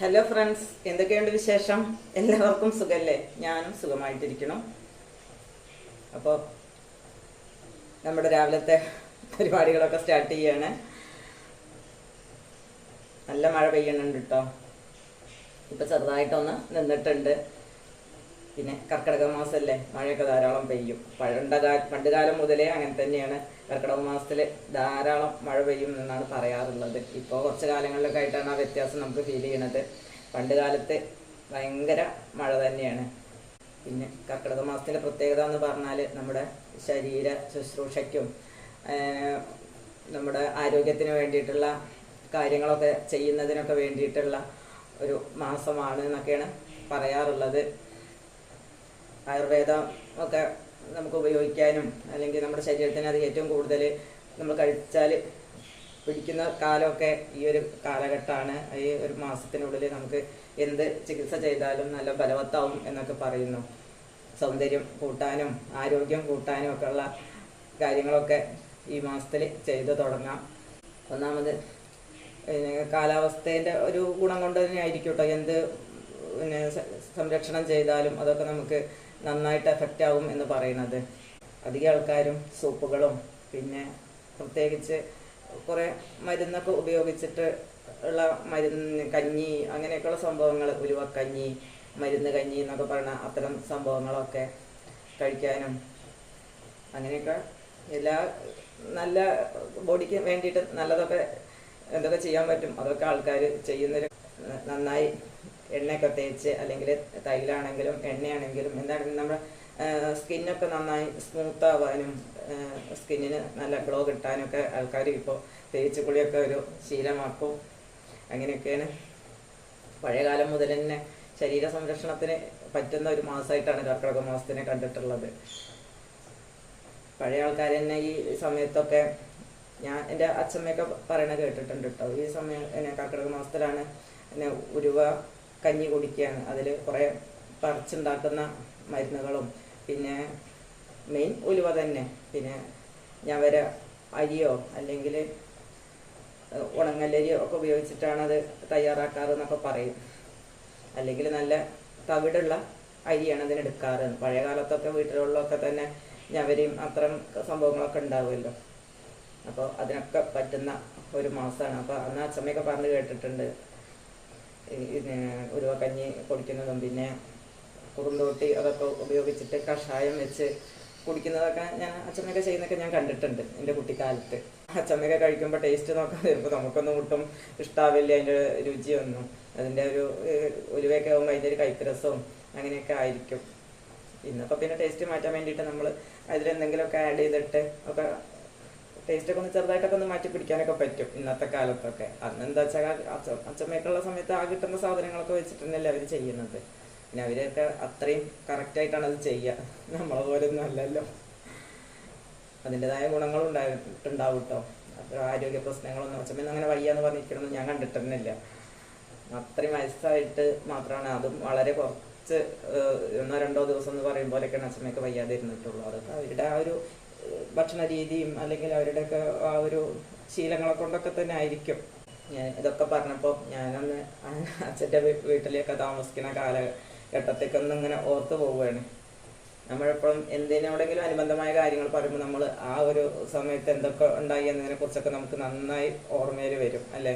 Hello friends എന്തൊക്കെയുണ്ട് വിശേഷം? എല്ലാവർക്കും സുഖല്ലേ? ഞാനും സുഖമായിട്ടിരിക്കണം അപ്പോൾ നമ്മുടെ രാവിലത്തെ പരിപാടികളൊക്കെ സ്റ്റാർട്ട് ചെയ്യാണ്. നല്ല മഴ പെയ്യണുണ്ട് കേട്ടോ ഇപ്പം ചെറുതായിട്ടൊന്ന് നിന്നിട്ടുണ്ട്. പിന്നെ കർക്കിടക മാസമല്ലേ മഴയൊക്കെ ധാരാളം പെയ്യും. പഴണ്ട പണ്ടുകാലം പണ്ട് കാലം മുതലേ അങ്ങനെ തന്നെയാണ്. കർക്കിടക മാസത്തിൽ ധാരാളം മഴ പെയ്യും എന്നാണ് പറയാറുള്ളത്. ഇപ്പോൾ കുറച്ച് കാലങ്ങളിലൊക്കെ ആയിട്ടാണ് ആ വ്യത്യാസം നമുക്ക് ഫീൽ ചെയ്യണത്. പണ്ട് കാലത്ത് ഭയങ്കര മഴ തന്നെയാണ്. പിന്നെ കർക്കിടക മാസത്തിന്റെ പ്രത്യേകത എന്ന് പറഞ്ഞാൽ നമ്മുടെ ശരീര ശുശ്രൂഷയ്ക്കും നമ്മുടെ ആരോഗ്യത്തിന് വേണ്ടിയിട്ടുള്ള കാര്യങ്ങളൊക്കെ ചെയ്യുന്നതിനൊക്കെ വേണ്ടിയിട്ടുള്ള ഒരു മാസമാണ് എന്നൊക്കെയാണ് പറയാറുള്ളത്. ആയുർവേദം ഒക്കെ നമുക്ക് ഉപയോഗിക്കാനും അല്ലെങ്കിൽ നമ്മുടെ ശരീരത്തിന് അത് ഏറ്റവും കൂടുതൽ നമ്മൾ കഴിച്ചാൽ പിടിക്കുന്ന കാലമൊക്കെ ഈ ഒരു കാലഘട്ടമാണ്. ഈ ഒരു മാസത്തിനുള്ളിൽ നമുക്ക് എന്ത് ചികിത്സ ചെയ്താലും നല്ല ഫലവത്താവും എന്നൊക്കെ പറയുന്നു. സൗന്ദര്യം കൂട്ടാനും ആരോഗ്യം കൂട്ടാനും ഒക്കെ ഉള്ള കാര്യങ്ങളൊക്കെ ഈ മാസത്തിൽ ചെയ്തു തുടങ്ങാം. ഒന്നാമത് കാലാവസ്ഥേന്റെ ഒരു ഗുണം കൊണ്ട് തന്നെ ആയിരിക്കും കേട്ടോ എന്ത് പിന്നെ സംരക്ഷണം ചെയ്താലും അതൊക്കെ നമുക്ക് നന്നായിട്ട് എഫക്റ്റ് ആവും എന്ന് പറയുന്നത്. അധികം ആൾക്കാരും സൂപ്പുകളും പിന്നെ പ്രത്യേകിച്ച് കുറേ മരുന്നൊക്കെ ഉപയോഗിച്ചിട്ട് ഉള്ള മരുന്ന് കഞ്ഞി അങ്ങനെയൊക്കെയുള്ള സംഭവങ്ങൾ ഉലുവക്കഞ്ഞി മരുന്ന് കഞ്ഞി എന്നൊക്കെ പറയുന്ന അത്തരം സംഭവങ്ങളൊക്കെ കഴിക്കാനും അങ്ങനെയൊക്കെ എല്ലാ നല്ല ബോഡിക്ക് വേണ്ടിയിട്ട് നല്ലതൊക്കെ എന്തൊക്കെ ചെയ്യാൻ പറ്റും അതൊക്കെ ആൾക്കാർ ചെയ്യുന്നൊരു നന്നായി എണ്ണയൊക്കെ തേച്ച് അല്ലെങ്കിൽ തൈലാണെങ്കിലും എണ്ണയാണെങ്കിലും എന്താണെങ്കിലും നമ്മുടെ സ്കിന്നൊക്കെ നന്നായി സ്മൂത്ത് ആവാനും സ്കിന്നിന് നല്ല ഗ്ലോ കിട്ടാനൊക്കെ ആൾക്കാർ ഇപ്പോൾ തേച്ച് കുളിയൊക്കെ ഒരു ശീലമാക്കും. അങ്ങനെയൊക്കെയാണ്. പഴയകാലം മുതൽ തന്നെ ശരീര സംരക്ഷണത്തിന് പറ്റുന്ന ഒരു മാസമായിട്ടാണ് കർക്കിടക മാസത്തിനെ കണ്ടിട്ടുള്ളത്. പഴയ ആൾക്കാർ തന്നെ ഈ സമയത്തൊക്കെ ഞാൻ എന്റെ അച്ഛമ്മയൊക്കെ പറയണ കേട്ടിട്ടുണ്ട് കേട്ടോ. ഈ സമയം കർക്കിടക മാസത്തിലാണ് എന്നെ ഉരുവ കഞ്ഞി കുടിക്കുകയാണ്. അതിൽ കുറേ പറിച്ചുണ്ടാക്കുന്ന മരുന്നുകളും. പിന്നെ മെയിൻ ഉലുവ തന്നെ. പിന്നെ ഞാൻ വരെ അരിയോ അല്ലെങ്കിൽ ഉണങ്ങല്ലരിയോ ഒക്കെ ഉപയോഗിച്ചിട്ടാണ് അത് തയ്യാറാക്കാറ് എന്നൊക്കെ പറയും. അല്ലെങ്കിൽ നല്ല തവിടുള്ള അരിയാണ് അതിന് എടുക്കാറ്. പഴയ കാലത്തൊക്കെ വീട്ടിലുള്ളതൊക്കെ തന്നെ ഞവരെയും അത്തരം സംഭവങ്ങളൊക്കെ ഉണ്ടാവുമല്ലോ. അപ്പോൾ അതിനൊക്കെ പറ്റുന്ന ഒരു മാസമാണ്. അപ്പോൾ അന്ന് അച്ഛമ്മയൊക്കെ പറഞ്ഞ് കേട്ടിട്ടുണ്ട്. ഇത് ഉരുവക്കഞ്ഞി കുടിക്കുന്നതും പിന്നെ കുറുന്തോട്ടി അതൊക്കെ ഉപയോഗിച്ചിട്ട് കഷായം വെച്ച് കുടിക്കുന്നതൊക്കെ ഞാൻ അച്ഛമ്മയൊക്കെ ചെയ്യുന്നൊക്കെ ഞാൻ കണ്ടിട്ടുണ്ട് എന്റെ കുട്ടിക്കാലത്ത്. അച്ഛമ്മയൊക്കെ കഴിക്കുമ്പോൾ ടേസ്റ്റ് നോക്കാൻ വരുമ്പോൾ നമുക്കൊന്നും ഒട്ടും ഇഷ്ടാവില്ല അതിന്റെ രുചിയൊന്നും. അതിന്റെ ഒരു ഉരുവയൊക്കെ ആകുമ്പോൾ അതിന്റെ ഒരു കൈക്കരസവും അങ്ങനെയൊക്കെ ആയിരിക്കും. ഇന്നിപ്പോൾ പിന്നെ ടേസ്റ്റ് മാറ്റാൻ വേണ്ടിയിട്ട് നമ്മൾ അതിലെന്തെങ്കിലുമൊക്കെ ആഡ് ചെയ്തിട്ട് ഒക്കെ ടേസ്റ്റ് ഒക്കെ ഒന്ന് ചെറുതായിട്ടൊക്കെ ഒന്ന് മാറ്റി പിടിക്കാനൊക്കെ പറ്റും ഇന്നത്തെ കാലത്തൊക്കെ. അന്ന് എന്താ വെച്ചാൽ അച്ചമ്മയൊക്കെയുള്ള സമയത്ത് ആ കിട്ടുന്ന സാധനങ്ങളൊക്കെ വെച്ചിട്ടുണ്ടല്ലേ അവർ ചെയ്യുന്നത്. പിന്നെ അവരൊക്കെ അത്രയും കറക്റ്റായിട്ടാണ് അത് ചെയ്യുക നമ്മളെ പോലെ ഒന്നും അല്ലല്ലോ അതിന്റെതായ ഗുണങ്ങളും ഉണ്ടായിട്ടുണ്ടാവും കേട്ടോ ആരോഗ്യ പ്രശ്നങ്ങളൊന്നും അച്ഛമ്മ അങ്ങനെ വയ്യാന്ന് പറഞ്ഞിരിക്കണമെന്ന് ഞാൻ കണ്ടിട്ടൊന്നുമില്ല അത്രയും വയസ്സായിട്ട് മാത്രമാണ് അതും വളരെ കുറച്ച് ഒന്നോ രണ്ടോ ദിവസം എന്ന് പറയുമ്പോലൊക്കെയാണ് അച്ഛമ്മയൊക്കെ വയ്യാതെ ഇരുന്നിട്ടുള്ളൂ അതൊക്കെ അവരുടെ ആ ഒരു ഭക്ഷണ രീതിയും അല്ലെങ്കിൽ അവരുടെയൊക്കെ ആ ഒരു ശീലങ്ങളെ കൊണ്ടൊക്കെ തന്നെ ആയിരിക്കും. ഞാൻ ഇതൊക്കെ പറഞ്ഞപ്പോൾ ഞാനന്ന് അച്ഛന്റെ വീട്ടിലേക്ക് താമസിക്കുന്ന കാലഘട്ടത്തേക്കൊന്നും ഇങ്ങനെ ഓർത്ത് പോവുകയാണ്. നമ്മളെപ്പോഴും എന്തിനോടെങ്കിലും അനുബന്ധമായ കാര്യങ്ങൾ പറയുമ്പോൾ നമ്മൾ ആ ഒരു സമയത്ത് എന്തൊക്കെ ഉണ്ടായി എന്നതിനെ കുറിച്ചൊക്കെ നമുക്ക് നന്നായി ഓർമ്മയിൽ വരും അല്ലേ?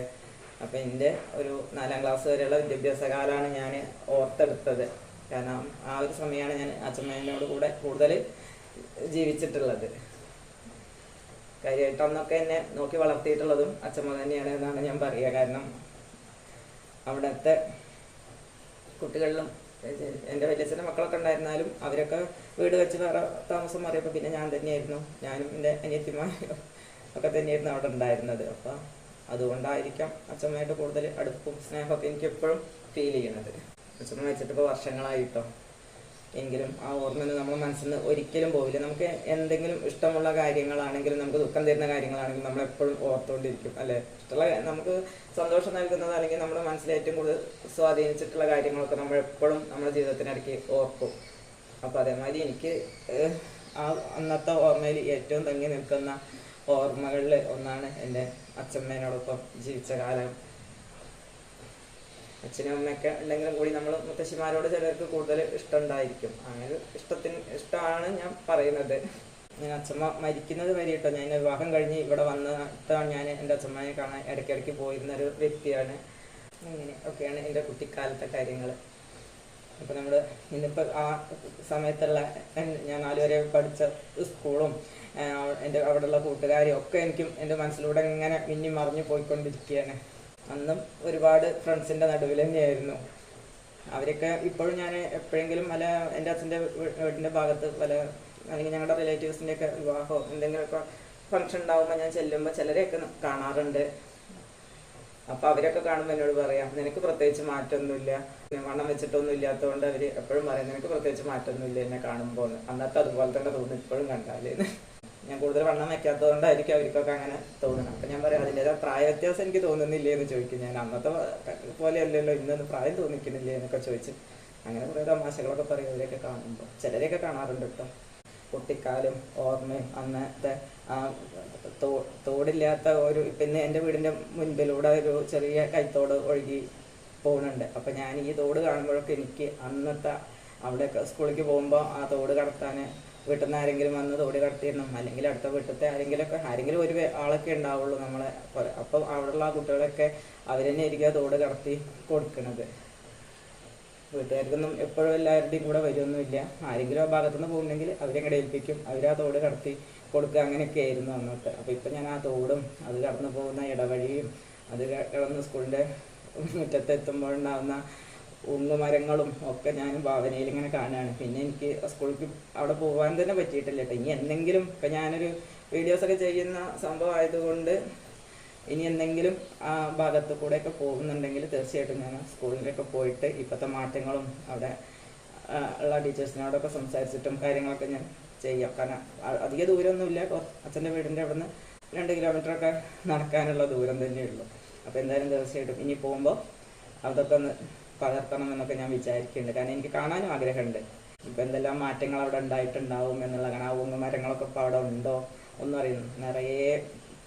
അപ്പം എന്റെ ഒരു നാലാം ക്ലാസ് വരെയുള്ള വിദ്യാഭ്യാസ കാലമാണ് ഞാൻ ഓർത്തെടുത്തത്. കാരണം ആ ഒരു സമയമാണ് ഞാൻ അച്ഛമ്മേനോട് കൂടെ കൂടുതൽ ജീവിച്ചിട്ടുള്ളത്. കാര്യമായിട്ട് അന്നൊക്കെ എന്നെ നോക്കി വളർത്തിയിട്ടുള്ളതും അച്ഛമ്മ തന്നെയാണ് എന്നാണ് ഞാൻ പറയുക. കാരണം അവിടുത്തെ കുട്ടികളിലും എന്റെ വലിയച്ഛന്റെ മക്കളൊക്കെ ഉണ്ടായിരുന്നാലും അവരൊക്കെ വീട് വെച്ച് വേറെ താമസം മാറിയപ്പോൾ പിന്നെ ഞാൻ തന്നെയായിരുന്നു. ഞാനും എന്റെ അനിയത്തിമാരും ഒക്കെ തന്നെയായിരുന്നു അവിടെ ഉണ്ടായിരുന്നത്. അപ്പം അതുകൊണ്ടായിരിക്കാം അച്ഛമ്മയായിട്ട് കൂടുതൽ അടുപ്പും സ്നേഹമൊക്കെ എനിക്ക് എപ്പോഴും ഫീൽ ചെയ്യണത് അച്ഛമ്മ വെച്ചിട്ട് ഇപ്പോൾ വർഷങ്ങളായിട്ടോ എങ്കിലും ആ ഓർമ്മയൊന്നും നമ്മുടെ മനസ്സിൽ നിന്ന് ഒരിക്കലും പോവില്ല. നമുക്ക് എന്തെങ്കിലും ഇഷ്ടമുള്ള കാര്യങ്ങളാണെങ്കിലും നമുക്ക് ദുഃഖം തരുന്ന കാര്യങ്ങളാണെങ്കിലും നമ്മൾ എപ്പോഴും ഓർത്തുകൊണ്ടിരിക്കും അല്ലെ? ഇഷ്ടമുള്ള നമുക്ക് സന്തോഷം നൽകുന്നത് അല്ലെങ്കിൽ നമ്മുടെ മനസ്സിൽ ഏറ്റവും കൂടുതൽ സ്വാധീനിച്ചിട്ടുള്ള കാര്യങ്ങളൊക്കെ നമ്മൾ എപ്പോഴും നമ്മുടെ ജീവിതത്തിനിടയ്ക്ക് ഓർക്കും. അപ്പോൾ അതേമാതിരി എനിക്ക് ആ അന്നത്തെ ഓർമ്മയിൽ ഏറ്റവും തങ്ങി നിൽക്കുന്ന ഓർമ്മകളിൽ ഒന്നാണ് എന്റെ അച്ഛമ്മേനോടൊപ്പം ജീവിച്ച കാലം. അച്ഛനും അമ്മയൊക്കെ ഉണ്ടെങ്കിലും കൂടി നമ്മൾ മുത്തശ്ശിമാരോട് ചിലർക്ക് കൂടുതൽ ഇഷ്ടം ഉണ്ടായിരിക്കും അങ്ങനെ ഇഷ്ടത്തിന് ഇഷ്ടമാണ് ഞാൻ പറയുന്നത്. ഞാൻ അച്ഛമ്മ മരിക്കുന്നത് വരെ കേട്ടോ. ഞാൻ വിവാഹം കഴിഞ്ഞ് ഇവിടെ വന്നിട്ടാണ് ഞാൻ എന്റെ അച്ഛമ്മയെ കാണാൻ ഇടയ്ക്കിടയ്ക്ക് പോയിരുന്ന ഒരു വ്യക്തിയാണ്. അങ്ങനെ ഒക്കെയാണ് എന്റെ കുട്ടിക്കാലത്തെ കാര്യങ്ങൾ. അപ്പോൾ നമ്മൾ ഇന്നിപ്പോൾ ആ സമയത്തുള്ള ഞാൻ നാലുവരെ പഠിച്ച സ്കൂളും എന്റെ അവിടെയുള്ള കൂട്ടുകാരും ഒക്കെ എനിക്കും എന്റെ മനസ്സിലൂടെ ഇങ്ങനെ മിന്നി മറിഞ്ഞു പോയിക്കൊണ്ടിരിക്കുകയാണ്. അന്നും ഒരുപാട് ഫ്രണ്ട്സിന്റെ നടുവിൽ തന്നെയായിരുന്നു. അവരൊക്കെ ഇപ്പോഴും ഞാൻ എപ്പോഴെങ്കിലും പല എന്റെ അച്ഛന്റെ വീടിന്റെ ഭാഗത്ത് പല അല്ലെങ്കിൽ ഞങ്ങളുടെ റിലേറ്റീവ്സിന്റെ ഒക്കെ വിവാഹമോ എന്തെങ്കിലുമൊക്കെ ഫംഗ്ഷൻ ഉണ്ടാകുമ്പോൾ ഞാൻ ചെല്ലുമ്പോൾ ചിലരെയൊക്കെ കാണാറുണ്ട്. അപ്പോൾ അവരൊക്കെ കാണുമ്പോൾ എന്നോട് പറയാം നിനക്ക് പ്രത്യേകിച്ച് മാറ്റമൊന്നുമില്ല. വണ്ണം വെച്ചിട്ടൊന്നും ഇല്ലാത്തതുകൊണ്ട് അവർ എപ്പോഴും പറയും നിനക്ക് പ്രത്യേകിച്ച് മാറ്റമൊന്നുമില്ല എന്നെ കാണുമ്പോൾ അന്നത്തെ അതുപോലെ തന്നെ തോന്നുന്നു ഇപ്പോഴും കണ്ടാലേന്ന് ഞാൻ കൂടുതൽ വണ്ണം വെക്കാത്തതുകൊണ്ടായിരിക്കും അവർക്കൊക്കെ അങ്ങനെ തോന്നുന്നത്. അപ്പൊ ഞാൻ പറയാം അതിന്റെ പ്രായ വ്യത്യാസം എനിക്ക് തോന്നുന്നില്ലേ എന്ന് ചോദിക്കും. ഞാൻ അന്നത്തെ പോലെ അല്ലല്ലോ ഇന്നൊന്നും പ്രായം തോന്നിക്കുന്നില്ലേ എന്നൊക്കെ ചോദിച്ച് അങ്ങനെ കുറേ തമാശകളൊക്കെ പറയും അവരെയൊക്കെ കാണുമ്പോൾ ചിലരെയൊക്കെ കാണാറുണ്ട് കേട്ടോ കുട്ടിക്കാലം ഓർമ്മയും അന്നത്തെ തോടില്ലാത്ത ഒരു പിന്നെ എന്റെ വീടിന്റെ മുൻപിലൂടെ ഒരു ചെറിയ കൈത്തോട് ഒഴുകി പോകുന്നുണ്ട് അപ്പം ഞാൻ ഈ തോട് കാണുമ്പോഴൊക്കെ എനിക്ക് അന്നത്തെ അവിടെയൊക്കെ സ്കൂളിലേക്ക് പോകുമ്പോൾ ആ തോട് കടത്താൻ വീട്ടിൽ നിന്ന് ആരെങ്കിലും വന്ന് തോടി കടത്തിയിടണം. അല്ലെങ്കിൽ അടുത്ത വീട്ടിലത്തെ ആരെങ്കിലുമൊക്കെ ആരെങ്കിലും ഒരു ആളൊക്കെ ഉണ്ടാവുള്ളൂ നമ്മളെ. അപ്പം അവിടെയുള്ള ആ കുട്ടികളൊക്കെ അവർ തന്നെ ആയിരിക്കും തോട് കടത്തി കൊടുക്കുന്നത് വീട്ടുകാർക്കൊന്നും എപ്പോഴും എല്ലാവരുടെയും കൂടെ വരുമൊന്നുമില്ല ആരെങ്കിലും ആ ഭാഗത്തുനിന്ന് പോകുന്നെങ്കിൽ അവരെ ഇങ്ങോട്ട് ഏൽപ്പിക്കും. അവർ ആ തോട് കടത്തി കൊടുക്കുക അങ്ങനെയൊക്കെ ആയിരുന്നു അന്നത്തെ അപ്പോൾ ഇപ്പം ഞാൻ ആ തോടും അത് കടന്നു പോകുന്ന ഇടവഴിയും അത് കടന്ന് സ്കൂളിന്റെ മുറ്റത്ത് എത്തുമ്പോഴുണ്ടാകുന്ന ഉങ്ങുമരങ്ങളും ഒക്കെ ഞാൻ ഭാവനയിൽ ഇങ്ങനെ കാണുകയാണ്. പിന്നെ എനിക്ക് സ്കൂളിലേക്ക് അവിടെ പോകാൻ തന്നെ പറ്റിയിട്ടില്ല കേട്ടോ. ഇനി എന്തെങ്കിലും ഇപ്പം ഞാനൊരു വീഡിയോസൊക്കെ ചെയ്യുന്ന സംഭവം ആയതുകൊണ്ട് ഇനി എന്തെങ്കിലും ആ ഭാഗത്ത് ഒക്കെ പോകുന്നുണ്ടെങ്കിൽ തീർച്ചയായിട്ടും ഞാൻ സ്കൂളിലൊക്കെ പോയിട്ട് ഇപ്പോഴത്തെ മാറ്റങ്ങളും അവിടെ ഉള്ള ടീച്ചേഴ്സിനോടൊക്കെ സംസാരിച്ചിട്ടും കാര്യങ്ങളൊക്കെ ഞാൻ ചെയ്യാം. കാരണം അധിക ദൂരമൊന്നുമില്ല അച്ഛന്റെ വീടിന്റെ അവിടെ നിന്ന് രണ്ട് കിലോമീറ്ററൊക്കെ നടക്കാനുള്ള ദൂരം തന്നെയുള്ളൂ അപ്പോൾ എന്തായാലും തീർച്ചയായിട്ടും ഇനി പോകുമ്പോൾ അതൊക്കെ ഒന്ന് പകർത്തണം എന്നൊക്കെ ഞാൻ വിചാരിക്കുന്നുണ്ട്. കാരണം എനിക്ക് കാണാനും ആഗ്രഹമുണ്ട്. ഇപ്പം എന്തെല്ലാം മാറ്റങ്ങൾ അവിടെ ഉണ്ടായിട്ടുണ്ടാവും എന്നുള്ള കാരണം ആ മരങ്ങളൊക്കെ ഇപ്പോൾ അവിടെ ഉണ്ടോ ഒന്നും അറിയുന്നു നിറയെ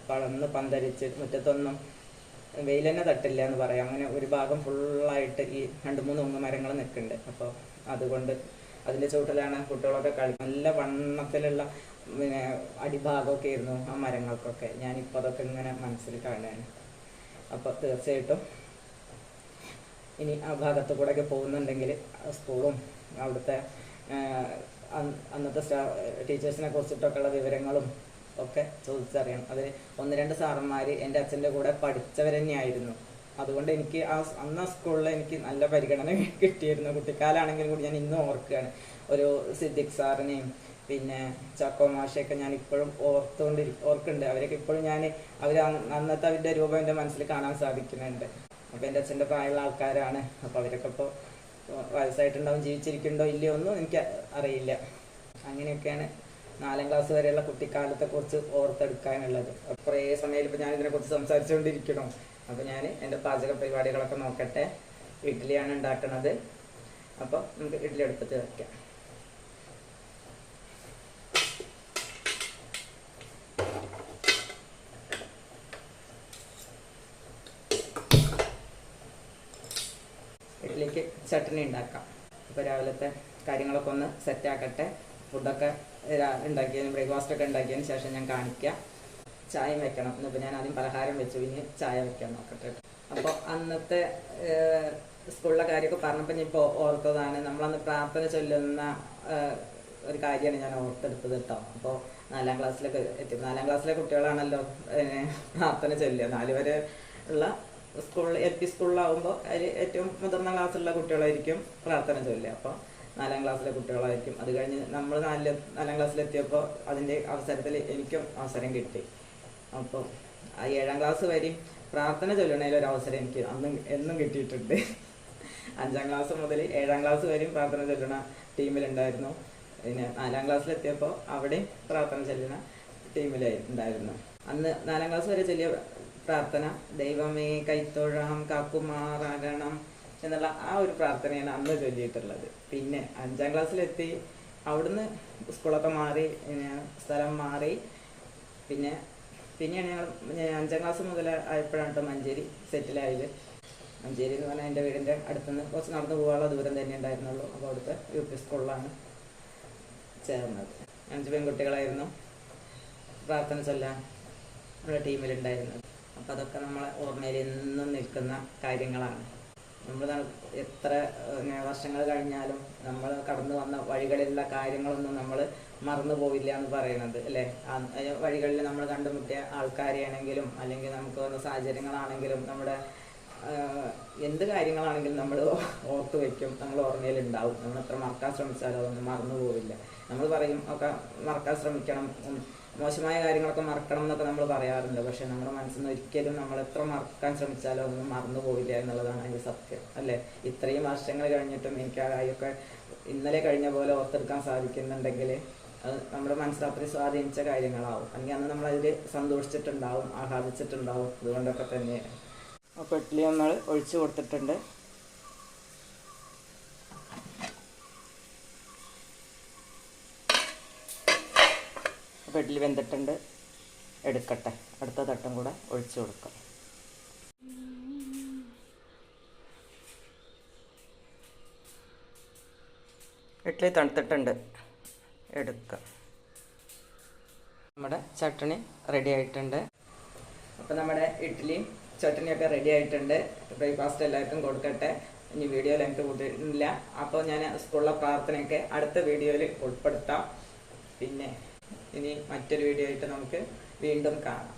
പളന്ന് പന്തരിച്ച് മുറ്റത്തൊന്നും വെയിൽ തന്നെ തട്ടില്ല എന്ന് പറയാം. അങ്ങനെ ഒരു ഭാഗം ഫുള്ളായിട്ട് ഈ രണ്ട് മൂന്ന് ഉങ്ങ മരങ്ങൾ നിൽക്കുന്നുണ്ട്. അപ്പോൾ അതുകൊണ്ട് അതിന്റെ ചുവട്ടിലാണ് കുട്ടികളൊക്കെ കളി നല്ല വണ്ണത്തിലുള്ള പിന്നെ അടിഭാഗമൊക്കെ ആയിരുന്നു ആ മരങ്ങൾക്കൊക്കെ. ഞാനിപ്പോൾ അതൊക്കെ ഇങ്ങനെ മനസ്സിൽ കാണുകയാണ്. അപ്പോൾ തീർച്ചയായിട്ടും ഇനി ആ ഭാഗത്ത് കൂടെയൊക്കെ പോകുന്നുണ്ടെങ്കിൽ സ്കൂളും അവിടുത്തെ അന്നത്തെ സ്റ്റാ ടീച്ചേഴ്സിനെ കുറിച്ചിട്ടൊക്കെയുള്ള വിവരങ്ങളും ഒക്കെ ചോദിച്ചറിയണം. അതിൽ ഒന്ന് രണ്ട് സാറന്മാർ എന്റെ അച്ഛന്റെ കൂടെ പഠിച്ചവർ തന്നെയായിരുന്നു. അതുകൊണ്ട് എനിക്ക് ആ അന്ന് ആ സ്കൂളിൽ എനിക്ക് നല്ല പരിഗണന കിട്ടിയിരുന്നു. കുട്ടിക്കാലാണെങ്കിലും കൂടി ഞാൻ ഇന്നും ഓർക്കുകയാണ്. ഒരു സിദ്ദിഖ് സാറിനെയും പിന്നെ ചക്കോ മാഷയൊക്കെ ഞാൻ ഇപ്പോഴും ഓർത്തുകൊണ്ടിരിക്കും ഓർക്കുന്നുണ്ട്. അവരൊക്കെ ഇപ്പോഴും ഞാൻ അവർ അന്നത്തെ അവരുടെ രൂപം എന്റെ മനസ്സിൽ കാണാൻ സാധിക്കുന്നുണ്ട്. അപ്പോൾ എന്റെ അച്ഛന്റെ പ്രായമുള്ള ആൾക്കാരാണ്. അപ്പോൾ അവരൊക്കെ ഇപ്പോൾ വയസ്സായിട്ടുണ്ടാവും ജീവിച്ചിരിക്കുന്നുണ്ടോ ഇല്ലയോ ഒന്നും എനിക്ക് അറിയില്ല. അങ്ങനെയൊക്കെയാണ് നാലാം ക്ലാസ് വരെയുള്ള കുട്ടിക്കാലത്തെക്കുറിച്ച് ഓർത്തെടുക്കാനുള്ളത്. കുറേ സമയം ഇപ്പോൾ ഞാൻ ഇതിനെക്കുറിച്ച് സംസാരിച്ചുകൊണ്ടിരിക്കണം അപ്പോൾ ഞാൻ എന്റെ പാചക പരിപാടികളൊക്കെ നോക്കട്ടെ. ഇഡ്ഡലിയാണ് ഉണ്ടാക്കുന്നത് അപ്പോൾ നമുക്ക് ഇഡ്ഡലി അടുപ്പത്ത് വയ്ക്കാം ഇഡ്ഡലിക്ക് ചട്ടണി ഉണ്ടാക്കാം. അപ്പോൾ രാവിലത്തെ കാര്യങ്ങളൊക്കെ ഒന്ന് സെറ്റാക്കട്ടെ ഫുഡൊക്കെ ഉണ്ടാക്കിയതിന് ബ്രേക്ക്ഫാസ്റ്റ് ഒക്കെ ഉണ്ടാക്കിയതിന് ശേഷം ഞാൻ കാണിക്കാം. ചായ വെക്കണം. ഇന്നിപ്പോൾ ഞാൻ ആദ്യം പലഹാരം വെച്ചു. ഇനി ചായ വെക്കാൻ നോക്കട്ടെ. അപ്പോൾ അന്നത്തെ സ്കൂളിലെ കാര്യമൊക്കെ പറഞ്ഞപ്പോൾ ഞാൻ ഇപ്പോൾ ഓർത്തതാണ്. നമ്മളന്ന് പ്രാർത്ഥന ചൊല്ലുന്ന ഒരു കാര്യമാണ് ഞാൻ ഓർത്തെടുത്തത് കേട്ടോ അപ്പോൾ നാലാം ക്ലാസ്സിലൊക്കെ എത്തി. നാലാം ക്ലാസ്സിലെ കുട്ടികളാണല്ലോ പ്രാർത്ഥന ചൊല്ലുക. നാല് വരെ ഉള്ള സ്കൂളിൽ എൽ പി സ്കൂളിലാവുമ്പോൾ അതിൽ ഏറ്റവും മുതിർന്ന ക്ലാസ്സിലുള്ള കുട്ടികളായിരിക്കും പ്രാർത്ഥന ചൊല്ലുക. അപ്പോൾ നാലാം ക്ലാസ്സിലെ കുട്ടികളായിരിക്കും. അത് കഴിഞ്ഞ് നമ്മൾ നാല് നാലാം ക്ലാസ്സിലെത്തിയപ്പോൾ അതിന്റെ അവസരത്തിൽ എനിക്കും അവസരം കിട്ടി. അപ്പോൾ ആ ഏഴാം ക്ലാസ് വരെ പ്രാർത്ഥന ചൊല്ലണേലൊരു അവസരം എനിക്ക് അന്നും എന്നും കിട്ടിയിട്ടുണ്ട്. അഞ്ചാം ക്ലാസ് മുതൽ ഏഴാം ക്ലാസ് വരെയും പ്രാർത്ഥന ചൊല്ലണ ടീമിലുണ്ടായിരുന്നു. പിന്നെ നാലാം ക്ലാസ്സിലെത്തിയപ്പോൾ അവിടെയും പ്രാർത്ഥന ചൊല്ലണ ടീമിലായി ഉണ്ടായിരുന്നു. അന്ന് നാലാം ക്ലാസ് വരെ ചൊല്ലിയ പ്രാർത്ഥന. ദൈവമേ കൈത്തൊഴാം കാക്കുമാറാകണം എന്നുള്ള ആ ഒരു പ്രാർത്ഥനയാണ് അന്ന് ചൊല്ലിയിട്ടുള്ളത്. പിന്നെ അഞ്ചാം ക്ലാസ്സിലെത്തി. അവിടുന്ന് സ്കൂളൊക്കെ മാറി സ്ഥലം മാറി. പിന്നെ പിന്നെയാണ് ഞങ്ങൾ അഞ്ചാം ക്ലാസ് മുതൽ ആയപ്പോഴാണ് കേട്ടോ മഞ്ചേരി സെറ്റിലായത്. മഞ്ചേരി എന്ന് പറഞ്ഞാൽ എന്റെ വീടിന്റെ അടുത്തുനിന്ന് കുറച്ച് നടന്നു പോകാനുള്ള ദൂരം തന്നെ ഉണ്ടായിരുന്നുള്ളൂ. അപ്പോൾ അവിടുത്തെ യു പി സ്കൂളിലാണ് ചേർന്നത്. അഞ്ച് പെൺകുട്ടികളായിരുന്നു പ്രാർത്ഥന ചൊല്ലാൻ നമ്മുടെ ടീമിലുണ്ടായിരുന്നത്. അപ്പം അതൊക്കെ നമ്മളെ ഓർമ്മയിൽ എന്നും നിൽക്കുന്ന കാര്യങ്ങളാണ്. നമ്മൾ എത്ര വർഷങ്ങൾ കഴിഞ്ഞാലും നമ്മൾ കടന്നു വന്ന വഴികളിലുള്ള കാര്യങ്ങളൊന്നും നമ്മൾ മറന്നു പോവില്ല എന്ന് പറയുന്നത് അല്ലേ? വഴികളിൽ നമ്മൾ കണ്ടുമുട്ടിയ ആൾക്കാരെയാണെങ്കിലും അല്ലെങ്കിൽ നമുക്ക് വന്ന സാഹചര്യങ്ങളാണെങ്കിലും നമ്മുടെ എന്ത് കാര്യങ്ങളാണെങ്കിലും നമ്മൾ ഓർത്ത് വെക്കും നമ്മൾ ഓർമ്മയിലുണ്ടാവും നമ്മൾ എത്ര മറക്കാൻ ശ്രമിച്ചാലും അതൊന്നും മറന്നു പോവില്ല. നമ്മൾ പറയും ഒക്കെ മറക്കാൻ ശ്രമിക്കണം. മോശമായ കാര്യങ്ങളൊക്കെ മറക്കണം എന്നൊക്കെ നമ്മൾ പറയാറുണ്ട്. പക്ഷെ നമ്മുടെ മനസ്സിൽ നിന്ന് ഒരിക്കലും നമ്മൾ എത്ര മറക്കാൻ ശ്രമിച്ചാലും അതൊന്നും മറന്നു പോയില്ല എന്നുള്ളതാണ് അതിന്റെ സത്യം അല്ലേ? ഇത്രയും വർഷങ്ങൾ കഴിഞ്ഞിട്ടും എനിക്ക് ആ കാര്യമൊക്കെ ഇന്നലെ കഴിഞ്ഞ പോലെ ഓർത്തെടുക്കാൻ സാധിക്കുന്നുണ്ടെങ്കിൽ അത് നമ്മുടെ മനസ്സിൽ അത്രയും സ്വാധീനിച്ച കാര്യങ്ങളാവും. അല്ലെങ്കിൽ അന്ന് നമ്മളതിൽ സന്തോഷിച്ചിട്ടുണ്ടാവും ആഹ്ലാദിച്ചിട്ടുണ്ടാവും. അതുകൊണ്ടൊക്കെ തന്നെ അപ്പോൾ ഇഡ്ഡലി നമ്മൾ ഒഴിച്ചു കൊടുത്തിട്ടുണ്ട്. അപ്പോൾ ഇഡ്ഡലി വെന്തിട്ടുണ്ട്. എടുക്കട്ടെ. അടുത്ത തട്ടും കൂടെ ഒഴിച്ചു കൊടുക്കാം. ഇഡ്ഡലി തണുത്തിട്ടുണ്ട്. എടുക്കാം. നമ്മുടെ ചട്ടണി റെഡി ആയിട്ടുണ്ട്. അപ്പോൾ നമ്മുടെ ഇഡ്ഡലിയും ചട്ടണിയൊക്കെ റെഡി ആയിട്ടുണ്ട്. ബ്രേക്ക്ഫാസ്റ്റ് എല്ലാവർക്കും കൊടുക്കട്ടെ. ഇനി വീഡിയോ എനിക്ക് കൂട്ടിയിട്ടില്ല അപ്പോൾ ഞാൻ സ്കൂളിലെ പ്രാർത്ഥനയൊക്കെ അടുത്ത വീഡിയോയിൽ ഉൾപ്പെടുത്താം. പിന്നെ ഇനി മറ്റൊരു വീഡിയോ ആയിട്ട് നമുക്ക് വീണ്ടും കാണാം.